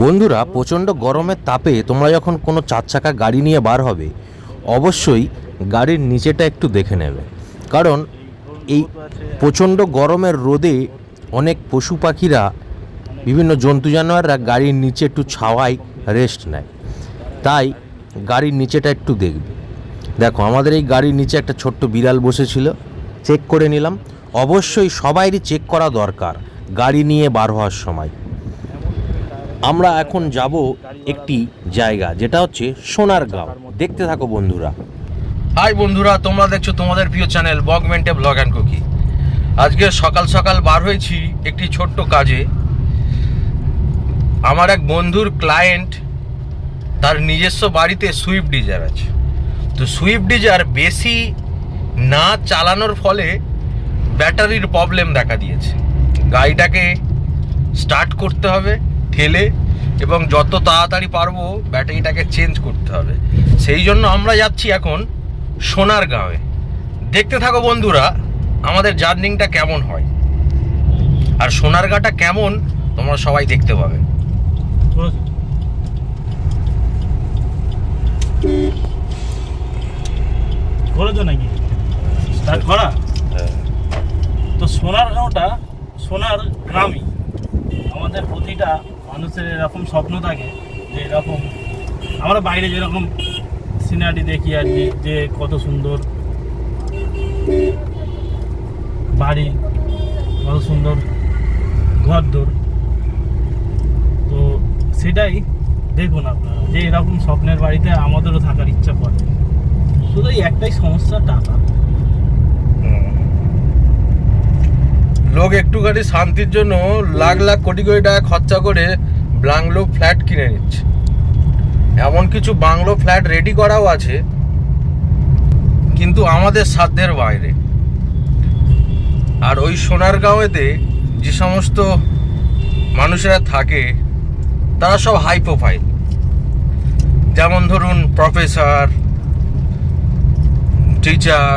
বন্ধুরা, প্রচণ্ড গরমের তাপে তোমরা যখন কোনো চার চাকা গাড়ি নিয়ে বার হবে, অবশ্যই গাড়ির নিচেটা একটু দেখে নেবে। কারণ এই প্রচণ্ড গরমের রোদে অনেক পশু পাখিরা বিভিন্ন জন্তু জানোয়াররা গাড়ির নিচে একটু ছাওয়ায় রেস্ট নেয়। তাই গাড়ির নিচেটা একটু দেখবে। দেখো, আমাদের এই গাড়ির নিচে একটা ছোট্ট বিড়াল বসেছিল চেক করে নিলাম। অবশ্যই সবাইরই চেক করা দরকার, গাড়ি নিয়ে বার হওয়ার সময়। আমরা এখন যাব একটি জায়গা, যেটা হচ্ছে সোনার সোনারগাঁও। দেখতে থাকো বন্ধুরা। হাই বন্ধুরা, তোমরা দেখছ তোমাদের প্রিয় চ্যানেল বগমেন্টে ব্লগ অ্যান্ড কুকি। আজকে সকাল সকাল বার হয়েছি একটি ছোট্ট কাজে। আমার এক বন্ধুর ক্লায়েন্ট তার নিজস্ব বাড়িতে সুইফট ডিজার আছে। তো সুইফট ডিজার বেশি না চালানোর ফলে ব্যাটারির প্রবলেম দেখা দিয়েছে। গাড়িটাকে স্টার্ট করতে হবে। ঠেলে এবং যত তাড়াতাড়ি পারব ব্যাটারিটাকে চেঞ্জ করতে হবে। সেই জন্য আমরা যাচ্ছি এখন সোনার গাঁয়ে দেখতে থাকো বন্ধুরা আমাদের জার্নিংটা কেমন হয়? আর সোনার সোনারগাঁটা কেমন তোমরা সবাই দেখতে পাবে। করেছ নাকি? স্টার্ট করা তো সোনার গাঁওটা সোনার গ্রামই। আমাদের প্রতিটা মানুষের এরকম স্বপ্ন থাকে যে এরকম আমরা বাইরে যেরকম সিনারি দেখি আর কি, যে কত সুন্দর বাড়ি, কত সুন্দর ঘরদোর। তো সেটাই দেখুন আপনারা, যে এরকম স্বপ্নের বাড়িতে আমাদেরও থাকার ইচ্ছা করে। শুধু একটাই সমস্যা টাকা লোক একটুখানি শান্তির জন্য লাখ লাখ কোটি কোটি টাকা খরচা করে বাংলো ফ্ল্যাট কিনে নিচ্ছে। এমন কিছু বাংলো ফ্ল্যাট রেডি করাও আছে, কিন্তু আমাদের সাধ্যের বাইরে। আর ওই সোনার সোনারগাঁওয়েতে যে সমস্ত মানুষেরা থাকে, তারা সব হাই প্রোফাইল যেমন ধরুন প্রফেসর টিচার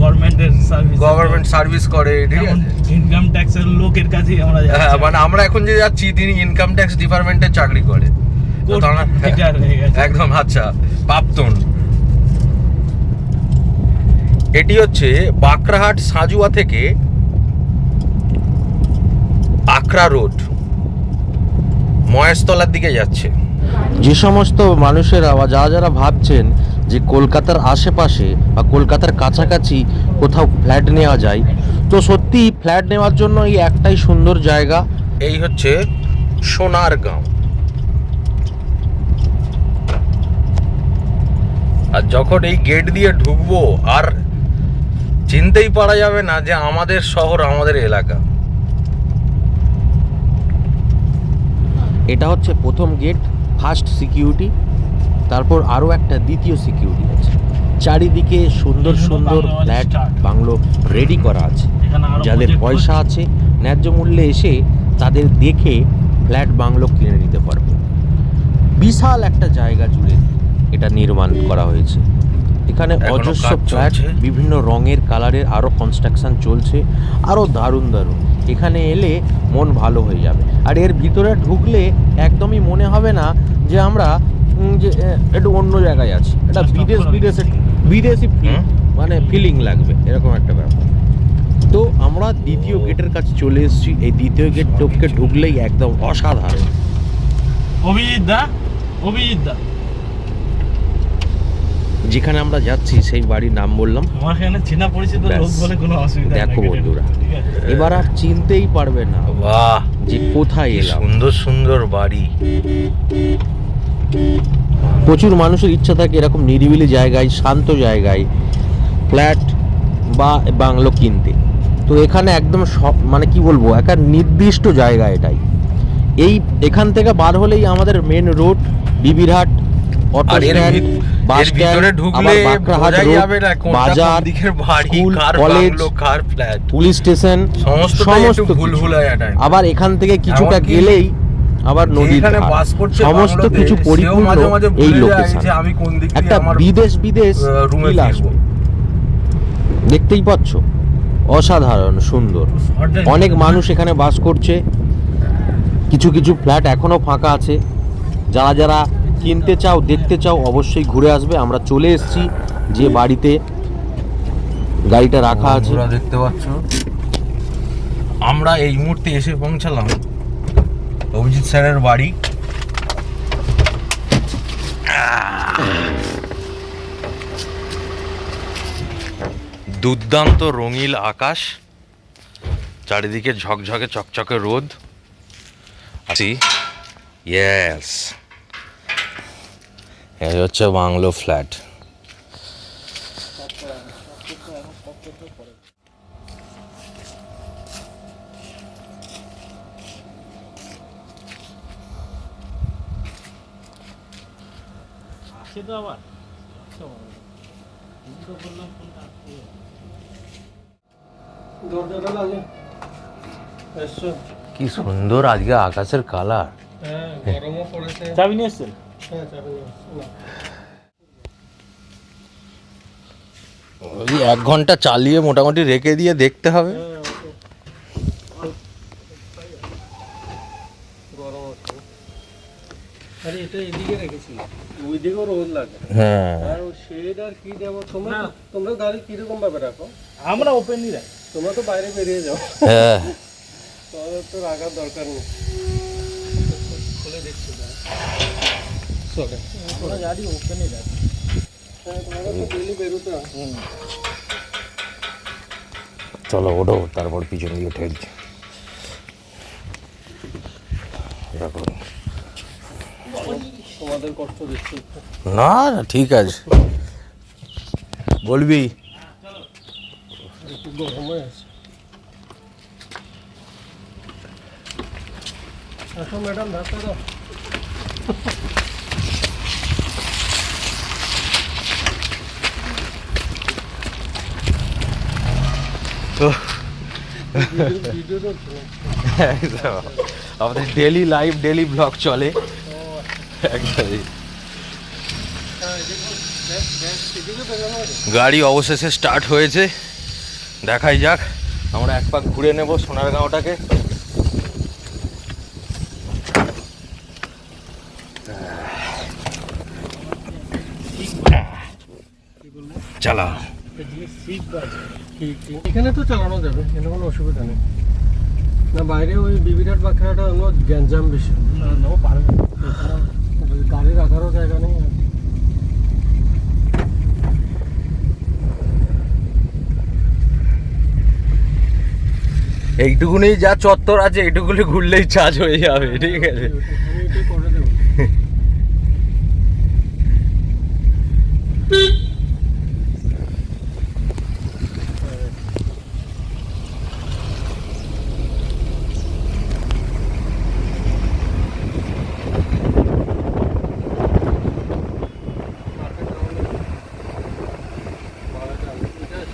গভর্নমেন্টের সার্ভিস গভর্নমেন্ট সার্ভিস করে ঠিক আছে? ইনকাম ট্যাক্সের লোকের কাছেই আমরা হ্যাঁ মানে আমরা এখন যে যাচ্ছি তিনি ইনকাম ট্যাক্স ডিপার্টমেন্টে চাকরি করে। হয়ে। একদম আচ্ছা প্রাপ্তন এটি হচ্ছে বাঁকড়াহাট সাজুয়া থেকে আকরা রোড মহেশতলার দিকে যাচ্ছে। যে সমস্ত মানুষেরা বা যারা যারা ভাবছেন যে কলকাতার আশেপাশে বা কলকাতার কাছাকাছি কোথাও ফ্ল্যাট নেওয়া যায়, তো সত্যি ফ্ল্যাট নেওয়ার জন্য এই একটাই সুন্দর জায়গা, এই হচ্ছে সোনারগাঁও আর যখন এই গেট দিয়ে ঢুকবো, আর চিনতেই পারা যাবে না যে আমাদের শহর, আমাদের এলাকা। এটা হচ্ছে প্রথম গেট। ফার্স্ট সিকিউরিটি তারপর আরও একটা দ্বিতীয় সিকিউরিটি আছে। চারিদিকে সুন্দর সুন্দর ফ্ল্যাট বাংলো রেডি করা আছে। যাদের পয়সা আছে ন্যায্য মূল্যে এসে তাদের দেখে ফ্ল্যাট বাংলো কিনে নিতে পারবে। বিশাল একটা জায়গা জুড়ে এটা নির্মাণ করা হয়েছে। এখানে অজস্র ফ্ল্যাট বিভিন্ন রঙের কালারের আরও কনস্ট্রাকশন চলছে আরও দারুণ দারুণ। এখানে এলে মন ভালো হয়ে যাবে। আর এর ভিতরে ঢুকলে একদমই মনে হবে না যে আমরা যে একটু অন্য জায়গায় আছি। এটা বিদেশ বিদেশে বিদেশি মানে ফিলিং লাগবে এরকম একটা ব্যাপার। তো আমরা দ্বিতীয় গেটের কাছে চলে এসেছি। এই দ্বিতীয় গেট টপকে ঢুকলেই একদম অসাধারণ। অভিজিৎ দা? অভিজিৎ দা? যেখানে আমরা যাচ্ছি সেই বাড়ির নাম বললাম। আমার এখানে চেনা পরিচিত লোক বলে কোনো অসুবিধা দেখো বন্ধুরা। এবার আর চিনতেই পারবে না বাহ যে কোথায় এলাম। সুন্দর সুন্দর বাড়ি। প্রচুর মানুষের ইচ্ছা থাকে এরকম নিরিবিলি জায়গায় শান্ত জায়গায় ফ্ল্যাট বা বাংলো কিনতে। তো এখানে একদম সব মানে কি বলব একটা নির্দিষ্ট জায়গা এটাই। এই এখান থেকে বার হলেই আমাদের main road Bibirhat auto stand বাজার school college police station type. আবার এখান থেকে কিছুটা গেলেই আবার নদীর বাস সমস্ত কিছু পরিপূর্ণ এই লোকেশন একটা বিদেশ বিদেশ রুমে আসবে। দেখতেই পাচ্ছ? অসাধারণ সুন্দর। অনেক মানুষ এখানে বাস করছে। কিছু কিছু ফ্ল্যাট এখনও ফাঁকা আছে। যারা যারা কিনতে চাও দেখতে চাও অবশ্যই ঘুরে আসবে। আমরা চলে এসেছি যে বাড়িতে গাড়িটা রাখা আছে। দেখতে পাচ্ছ? আমরা এই মুহূর্তে এসে পৌঁছালাম অভিজিৎ স্যারের বাড়ি। দুর্দান্ত রঙিল আকাশ চারিদিকে ঝকঝকে চকচকে রোদ। আছি। ইয়েস এই হচ্ছে বাংলো ফ্ল্যাট। তো আবার। এসছো কি সুন্দর আজকে আকাশের কালার হ্যাঁ গরমও পড়েছে। চাবি নিয়ে এসছেন? হ্যাঁ। ওই এক ঘণ্টা চালিয়ে মোটামুটি রেখে দিয়ে দেখতে হবে। হ্যাঁ, গরম হচ্ছে আরে এটা এদিকে রেখেছি ওই রোদ লাগে। হ্যাঁ। আর শেড কি দেবো? তোমরা তোমরা গাড়ি কীরকম রাখো? আমরা ওপেনই রাখি। তোমরা তো বাইরে বেরিয়ে যাও। হ্যাঁ। তোমাদের তো রাখার দরকার নেই। খুলে দেখছি। চলে গাড়ি ওঠো তারপর পিছন কষ্ট দিচ্ছি না না ঠিক আছে। বলবি? ম্যাডাম ধাক্কা দাও। আমাদের ডেলি লাইভ ডেলি ব্লগ চলে। একদমই। গাড়ি অবশেষে স্টার্ট হয়েছে। দেখাই যাক। আমরা এক পাক ঘুরে নেব সোনারগাঁওটাকে। চালা। এখানে তো চালানো যাবে এখানে কোনো অসুবিধা নেই। না বাইরে ওই বিবিরাট বাঁকড়াটা হলো গ্যাঞ্জাম বেশি। গাড়ি রাখারও জায়গা নেই। আর। এইটুকুনি যা চত্বর আছে এইটুকুনি ঘুরলেই চার্জ হয়ে যাবে ঠিক আছে আমি এটাই করে দেবো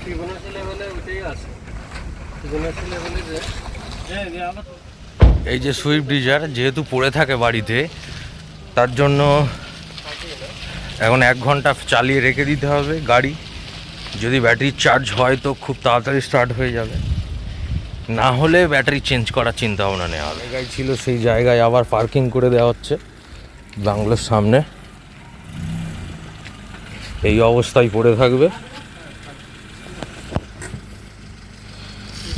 ফিবোনাচি লেভেলে ওইটাই আছে ফিবোনাচি লেভেলে যে হ্যাঁ দিয়ে আমরা এই যে সুইফট ডিজার যেহেতু পড়ে থাকে বাড়িতে, তার জন্য এখন এক ঘণ্টা চালিয়ে রেখে দিতে হবে গাড়ি। যদি ব্যাটারি চার্জ হয় তো খুব তাড়াতাড়ি স্টার্ট হয়ে যাবে। না হলে ব্যাটারি চেঞ্জ করার চিন্তা ভাবনা নেওয়া হবে। জায়গায় ছিল সেই জায়গায় আবার পার্কিং করে দেওয়া হচ্ছে বাংলোর সামনে। এই অবস্থায় পড়ে থাকবে।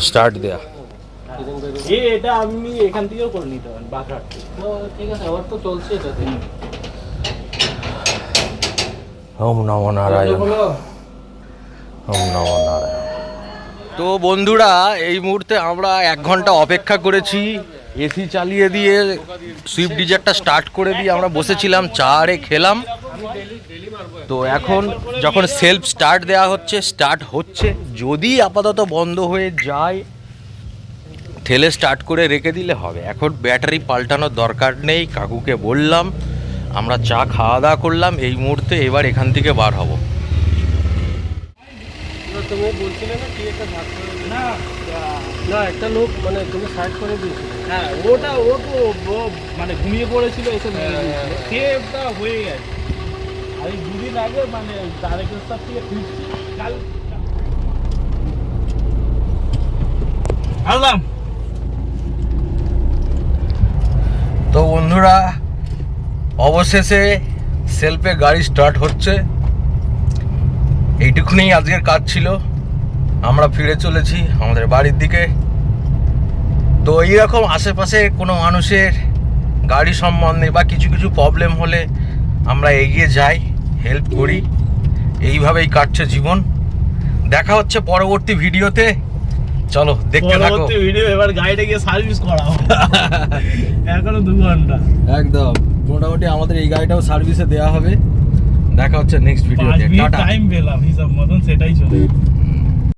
স্টার্ট দেয়া। এ এটা আমি এখান থেকেও করে নিতে পারেন বাঘাট ঠিক আছে আমার তো চলছে এটাতে। ওম নমো নারায়ণ। বলো। ওম নমো নারায়ণ। তো বন্ধুরা এই মুহূর্তে আমরা এক ঘণ্টা অপেক্ষা করেছি। এসি চালিয়ে দিয়ে সুইফট ডিজারটা স্টার্ট করে দিয়ে আমরা বসেছিলাম চা আরে খেলাম। তো এখন যখন সেলফ স্টার্ট দেওয়া হচ্ছে স্টার্ট হচ্ছে। যদি আপাতত বন্ধ হয়ে যায় ঠেলে স্টার্ট করে রেখে দিলে হবে। এখন ব্যাটারি পাল্টানোর দরকার নেই কাকুকে বললাম আমরা চা খাওয়া দাওয়া করলাম এই মুহূর্তে এবার এখান থেকে বার হব। না, তুমি বলছিলে না কি একটা ভাগ করে না। না একটা লোক মানে তুমি সাইড করে দিয়েছিলে। হ্যাঁ ওটা ও তো মানে ঘুমিয়ে পড়েছিল এসে হ্যাঁ, সেটা হয়ে। গেছে। আমি দুদিন আগে মানে তারেকেশ্বর থেকে ফিরছি। কাল আসলাম। বন্ধুরা, অবশেষে সেলফে গাড়ি স্টার্ট হচ্ছে। এইটুকুনি আজকের কাজ ছিল। আমরা ফিরে চলেছি আমাদের বাড়ির দিকে। তো এইরকম আশেপাশে কোনো মানুষের গাড়ি সম্বন্ধে বা কিছু কিছু প্রবলেম হলে আমরা এগিয়ে যাই হেল্প করি। এইভাবেই কাটছে জীবন। দেখা হচ্ছে পরবর্তী ভিডিওতে চলো দেখতে থাকো। পরবর্তী ভিডিও এবার গাড়িটা গিয়ে সার্ভিস করাও। এখনও দু ঘণ্টা। একদম। মোটামুটি আমাদের এই গাড়িটাও সার্ভিসে দেওয়া হবে। দেখা হচ্ছে নেক্সট ভিডিওতে টাটা। টাইম পেলাম হিসাব মতন সেটাই চলে